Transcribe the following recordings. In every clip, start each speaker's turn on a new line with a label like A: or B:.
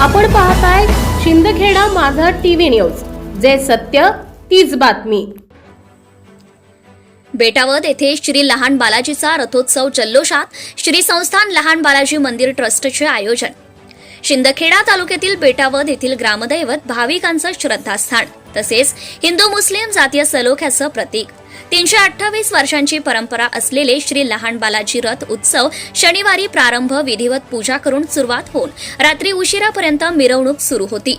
A: आपण पाहताय शिंदखेडा माझा टीव्ही न्यूज. जे सत्य तीच बातमी.
B: बेटावद येथे श्री लहान बालाजीचा रथोत्सव जल्लोषात श्री संस्थान लहान बालाजी मंदिर ट्रस्टचे आयोजन. शिंदखेडा तालुक्यातील बेटावद येथील ग्रामदैवत भाविकांचं श्रद्धास्थान. तसेच हिंदू मुस्लिम जातीय सलोख्याचं प्रतीक. तीनशे अठ्ठावीस वर्षांची परंपरा असलेले श्री लहान बालाजी रथ उत्सव शनिवारी प्रारंभ विधिवत पूजा करून सुरुवात होऊन रात्री उशिरापर्यंत मिरवणूक सुरू होती.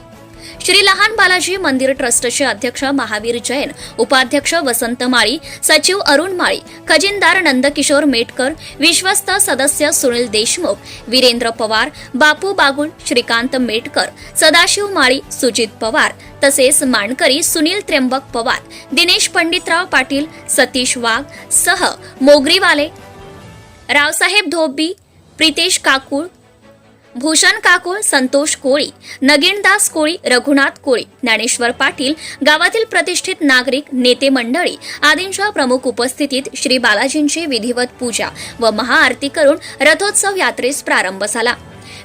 B: श्री लहान बालाजी मंदिर ट्रस्टचे अध्यक्ष महावीर जैन उपाध्यक्ष वसंत माळी सचिव अरुण माळी खजिनदार नंदकिशोर मेटकर विश्वस्त सदस्य सुनील देशमुख वीरेंद्र पवार बापू बागुल श्रीकांत मेटकर सदाशिव माळी सुजित पवार तसेच मानकरी सुनील त्र्यंबक पवार दिनेश पंडितराव पाटील सतीश वाघ सह मोगरीवाले रावसाहेब धोबी प्रितेश काकुळ भूषण काकुळ संतोष कोळी नगीनदास कोळी रघुनाथ कोळी ज्ञानेश्वर पाटील गावातील प्रतिष्ठित नागरिक नेते मंडळी आदींच्या प्रमुख उपस्थितीत श्री बालाजींची विधिवत पूजा व महाआरती करून रथोत्सव यात्रेस प्रारंभ झाला.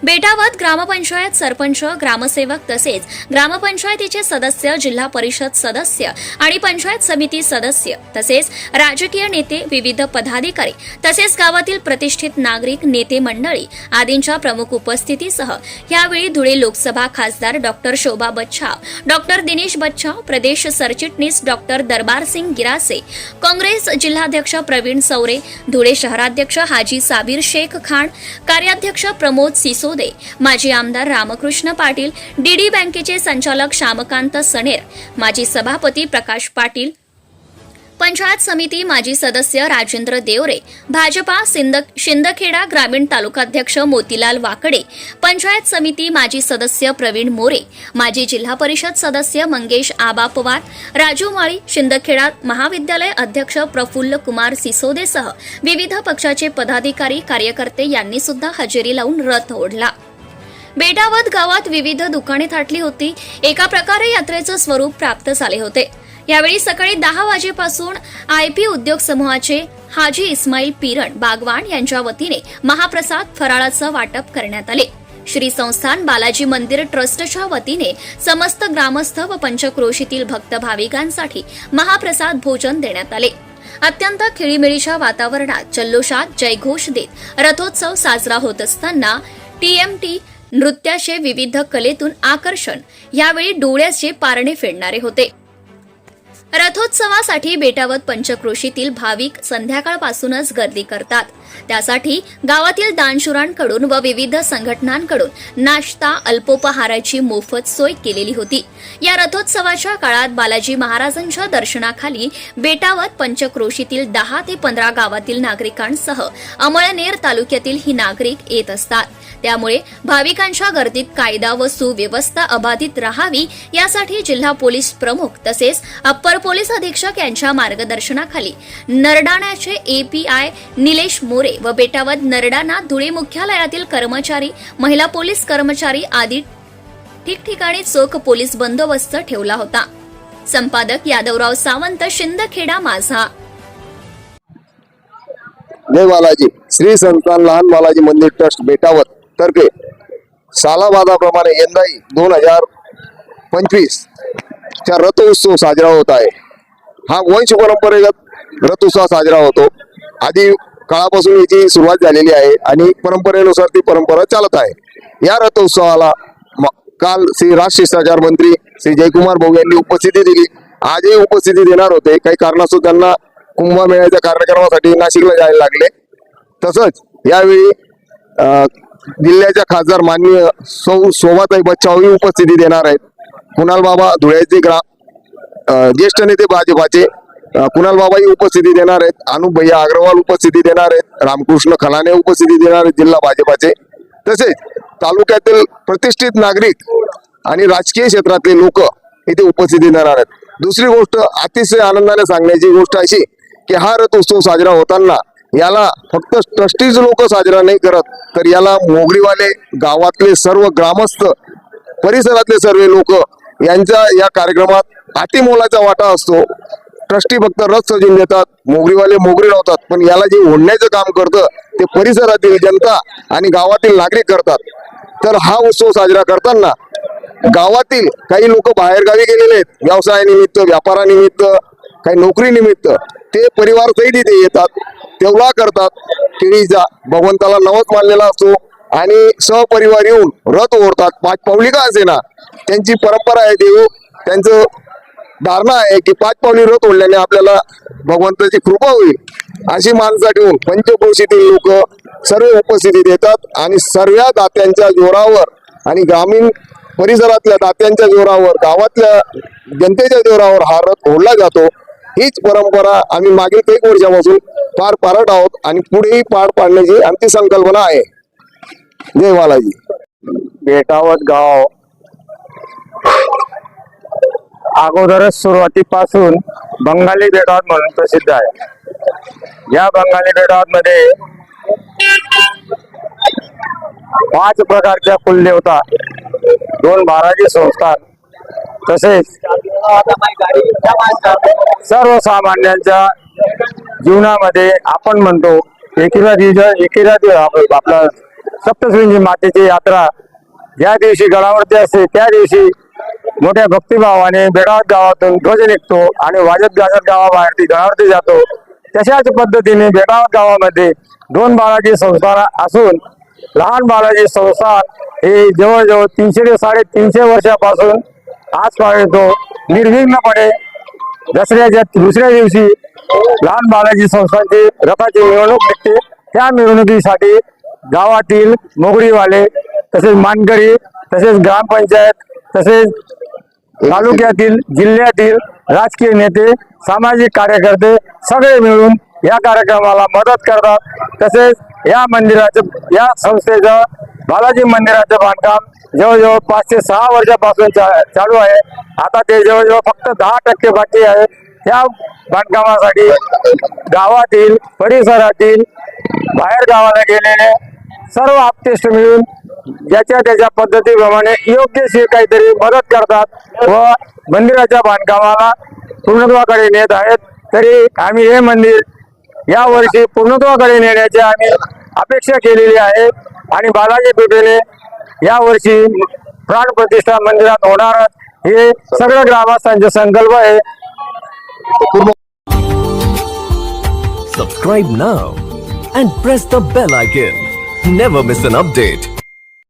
B: बेटावत ग्रामपंचायत सरपंच ग्रामसेवक तसेच ग्रामपंचायतीचे सदस्य जिल्हा परिषद सदस्य आणि पंचायत समिती सदस्य तसेच राजकीय नेते विविध पदाधिकारी तसेच गावातील प्रतिष्ठित नागरिक नेते मंडळी आदींच्या प्रमुख उपस्थितीसह यावेळी धुळे लोकसभा खासदार डॉक्टर शोभा बच्छाव डॉक्टर दिनेश बच्छाव प्रदेश सरचिटणीस डॉक्टर दरबारसिंग गिरासे काँग्रेस जिल्हाध्यक्ष प्रवीण सौरे धुळे शहराध्यक्ष हाजी साबीर शेख खान कार्याध्यक्ष प्रमोद सिसो सिसोदे माजी आमदार रामकृष्ण पाटील डीडी बँकेचे संचालक श्यामकांत सणेर माजी सभापती प्रकाश पाटील पंचायत समिती माजी सदस्य राजेंद्र देवरे भाजपा शिंदखेडा ग्रामीण तालुकाध्यक्ष मोतीलाल वाकडे पंचायत समिती माजी सदस्य प्रवीण मोरे माजी जिल्हा परिषद सदस्य मंगेश आबा पवार राजू माळी शिंदखेडा महाविद्यालय अध्यक्ष प्रफुल्ल कुमार सिसोदेसह विविध पक्षाचे पदाधिकारी कार्यकर्ते यांनी सुद्धा हजेरी लावून रथ ओढला. बेटावत गावात विविध दुकाने थाटली होती. एका प्रकारे यात्रेचं स्वरूप प्राप्त झाले होते. यावेळी सकाळी दहा वाजेपासून आयपी उद्योग समूहाचे हाजी इस्माईल पिरण बागवान यांच्या वतीने महाप्रसाद फराळाचं वाटप करण्यात आले. श्री संस्थान बालाजी मंदिर ट्रस्टच्या वतीने समस्त ग्रामस्थ व पंचक्रोशीतील भक्त भाविकांसाठी महाप्रसाद भोजन देण्यात आले. अत्यंत खिळीमिळीच्या वातावरणात जल्लोषात जयघोष देत रथोत्सव साजरा होत असताना टीएमटी नृत्याचे विविध कलेतून आकर्षण. यावेळी डोळ्याचे पारणे फेडणारे होते. रथोत्सवासाठी बेटावत पंचक्रोशीतील भाविक संध्याकाळपासूनच गर्दी करतात. त्यासाठी गावातील दानशुरांकडून व विविध संघटनांकडून नाश्ता अल्पोपहाराची मोफत सोय केलेली होती. या रथोत्सवाच्या काळात बालाजी महाराजांच्या दर्शनाखाली बेटावत पंचक्रोशीतील दहा ते पंधरा गावातील नागरिकांसह अमळनेर तालुक्यातील ही नागरिक येत असतात. त्यामुळे भाविकांच्या गर्दीत कायदा व सुव्यवस्था अबाधित राहावी यासाठी जिल्हा पोलीस प्रमुख तसेच अप्पर पोलीस अधीक्षक यांच्या मार्गदर्शनाखाली नरडाण्याचे एपीआय निलेश मोरे व बेटावत नरडाणा धुळे मुख्यालयातील कर्मचारी महिला पोलीस कर्मचारी आदी ठिकठिकाणी चोख पोलीस बंदोबस्त ठेवला होता. संपादक यादवराव सावंत शिंदखेडा माझा.
C: जय बालाजी. श्री संतान लहान बालाजी मंदिर ट्रस्ट बेटावर तर्फे सालाबादाप्रमाणे यंदाही दोन हजार पंचवीस च्या रथ उत्सव साजरा होत आहे. हा वंश परंपरेगत रथोत्सव साजरा होतो. आधी काळापासून याची सुरुवात झालेली आहे आणि परंपरेनुसार ती परंपरा चालत आहे. या रथोत्सवाला म- काल श्री राजशिष्टाचार मंत्री श्री जयकुमार भाऊ यांनी उपस्थिती दिली. आजही उपस्थिती देणार होते. काही कारणास्तव त्यांना कुंभमेळ्याच्या कार्यक्रमासाठी नाशिकला जायला लागले. तसंच यावेळी जिल्ह्याच्या खासदार माननीय सौ शोभाताई बच्चावही उपस्थिती देणार आहेत. कुणाल बाबा धुळ्याचे ग्रा ज्येष्ठ नेते भाजपाचे अं, कुणाल बाबाही उपस्थिती देणार आहेत. अनुप भैया अग्रवाल उपस्थिती देणार आहेत. रामकृष्ण खलाने उपस्थिती देणार आहेत जिल्हा भाजपाचे. तसेच तालुक्यातील प्रतिष्ठित नागरिक आणि राजकीय क्षेत्रातले लोक इथे उपस्थिती देणार आहेत. दुसरी गोष्ट अतिशय आनंदाने सांगण्याची गोष्ट अशी की हा रथ उत्सव साजरा होताना याला फक्त ट्रस्टीज लोक साजरा नाही करत. तर याला मोगरीवाले गावातले सर्व ग्रामस्थ परिसरातले सर्व लोक यांच्या या कार्यक्रमात अतिमोलाचा वाटा असतो. ट्रस्टी फक्त रथ सजून देतात मोगरीवाले मोगरी लावतात पण याला जे ओढण्याचं काम करतं ते परिसरातील जनता आणि गावातील नागरिक करतात. तर हा उत्सव साजरा करताना गावातील काही लोक बाहेरगावी गेलेले आहेत. व्यवसायानिमित्त व्यापारानिमित्त काही नोकरीनिमित्त. ते परिवार सहित इथे येतात तेवढा करतात. केळीचा भगवंताला नवस मानलेला असतो आणि सहपरिवार येऊन रथ ओढतात. पाच पावली का असे ना त्यांची परंपरा आहे देव. त्यांचं धारणा आहे की पाच पावली रथ ओढल्याने आपल्याला भगवंताची कृपा होईल. अशी माणसा ठेवून पंचक्रोशीतील लोक सर्व उपस्थितीत येतात आणि सर्व दात्यांच्या जोरावर आणि ग्रामीण परिसरातल्या दात्यांच्या जोरावर गावातल्या जनतेच्या जोरावर हा रथ ओढला जातो. हीच परंपरा आम्ही मागील काही वर्षापासून पार पाडत आहोत आणि पुढेही पार पाडण्याची आमची संकल्पना आहे. जय बालाजी.
D: बेटावत गाव. अगोदरच सुरुवातीपासून बंगाली बेटावत म्हणून प्रसिद्ध आहे. या बंगाली बेटावत मध्ये पाच प्रकारच्या कुलदेवता दोन महाराजी संस्थान तसेच सर्वसामान्यांच्या जीवनामध्ये आपण म्हणतो एकेरा एकिराती आपला सप्तशृंगी मातेची यात्रा ज्या दिवशी गडावरती असते त्या दिवशी मोठ्या भक्तिभावाने बेडावत गावातून ध्वज निघतो आणि वाजत गाजत गावाबाहेर ती गडावरती जातो. तशाच पद्धतीने बेडावत गावामध्ये दोन बालाजी संस्थान असून लहान बालाजी संस्थान हे जवळजवळ तीनशे ते साडेतीनशे वर्षापासून आज आजपर्यंत निर्विघ्नपणे दसऱ्याच्या दुसऱ्या दिवशी लहान बालाजी संस्थांची रथाची मिरवणूक निघते. त्या मिरवणुकीसाठी गावातील मोगरीवाले तसेच मानकरी तसेच ग्रामपंचायत तसेच तालुक्यातील जिल्ह्यातील राजकीय नेते सामाजिक कार्यकर्ते सगळे मिळून या कार्यक्रमाला मदत करतात. तसेच या मंदिराचं या संस्थेचं बालाजी मंदिराचं बांधकाम जवळजवळ पाच ते सहा वर्षापासून चा- चालू आहे. आता ते जवळजवळ फक्त दहा टक्के बाकी आहे. त्या बांधकामासाठी गावातील परिसरातील बाहेर गावाला गेलेले सर्व आपतेष्ट मिळून ज्याच्या त्याच्या पद्धतीप्रमाणे योग्यशी काहीतरी मदत करतात व मंदिराच्या बांधकामाला पूर्णत्वाकडे नेत आहेत. तरी आम्ही हे मंदिर या वर्षी पूर्णत्वाकडे नेण्याची आम्ही अपेक्षा केलेली आहे. आणि बालाजी पेटेले या वर्षी प्राण प्रतिष्ठा मंदिरात होणार हे सगळं ग्रामस्थांचे संकल्प आहे
E: subscribe now and press the bell icon never miss an update